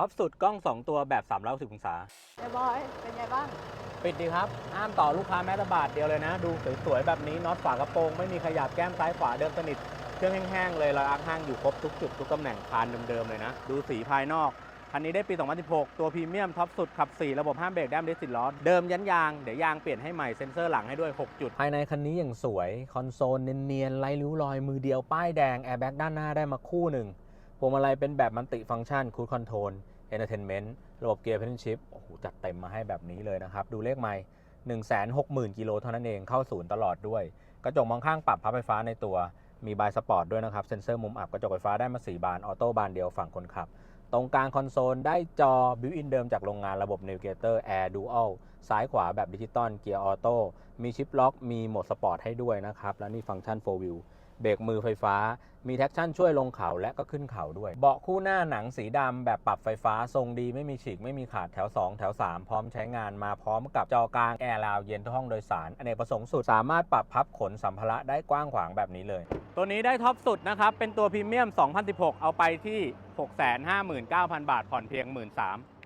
ท็อปสุดกล้อง 2 ตัวแบบ360องศาเอ้บอยเป็นไงบ้าง ปิดดีครับห้ามต่อลูกค้าแม้แต่บาทเดียวเลยนะ ดูสวยๆแบบนี้น็อตฝากระโปรงไม่มีขยับแก้มซ้ายขวาเดิมสนิท เครื่องแห้งๆเลยรอยอาร์คห้างอยู่ครบทุกจุดทุกตำแหน่งคานเดิมๆเลยนะ ดูสีภายนอกคันนี้ได้ปี 2016 ตัวพรีเมียมท็อปสุด ขับ 4 ระบบห้ามเบรกแดมดิสติดล้อ เดิมยันยาง เดี๋ยวยางเปลี่ยนให้ใหม่ เซ็นเซอร์หลังให้ด้วย 6 จุด ภายในคันนี้อย่างสวย คอนโซลเนียนๆไร้ริ้วรอยมือเดียวป้ายแดง แอร์แบ็กด้านหน้าได้มาคู่หนึ่ง พวงมาลัยเป็นแบบมันติฟังก์ชันคู i คอนโทรลเอนเตอร์เทนเมนต์ระบบเกียร์เพนชิพโอ้โหจัดเต็มมาให้แบบนี้เลยนะครับ ดูเลขไม่ 160,000 กิโลเท่านั้นเองเข้าศูนย์ตลอดด้วย กระจกมองข้างปรับพับไฟฟ้าในตัวมีบายสปอร์ตด้วยนะครับ เซ็นเซอร์มุมอับกระจกไฟฟ้าได้มา 4 บาน ออโต้บานเดียวฝั่งคนขับ ตรงกลางคอนโซลได้จอบิวอินเดิมจากโรงงานระบบ Navigator Air Dual ซ้ายขวาแบบดิจิตอลเกียร์ออโต้มีชิปล็อก มีโหมดสปอร์ตให้ด้วยนะครับ และนี่ฟังก์ชัน 4 Wheel เบรกมือไฟฟ้า มีแท็กชั่นช่วยลงเขาและก็ขึ้นเขาด้วย เบาะคู่หน้าหนังสีดำแบบปรับไฟฟ้าทรงดีไม่มีฉีกไม่มีขาดแถว 2 แถว 3 พร้อมใช้งานมาพร้อมกับจอกลางแอร์ราวเย็นทุกห้องโดยสารอเนกประสงค์สุดสามารถปรับพับขนสัมภาระได้กว้างขวางแบบนี้เลย ตัวนี้ได้ท็อปสุดนะครับ เป็นตัวพรีเมียม 2016 เอาไปที่ 659,000 บาทผ่อนเพียง 13,000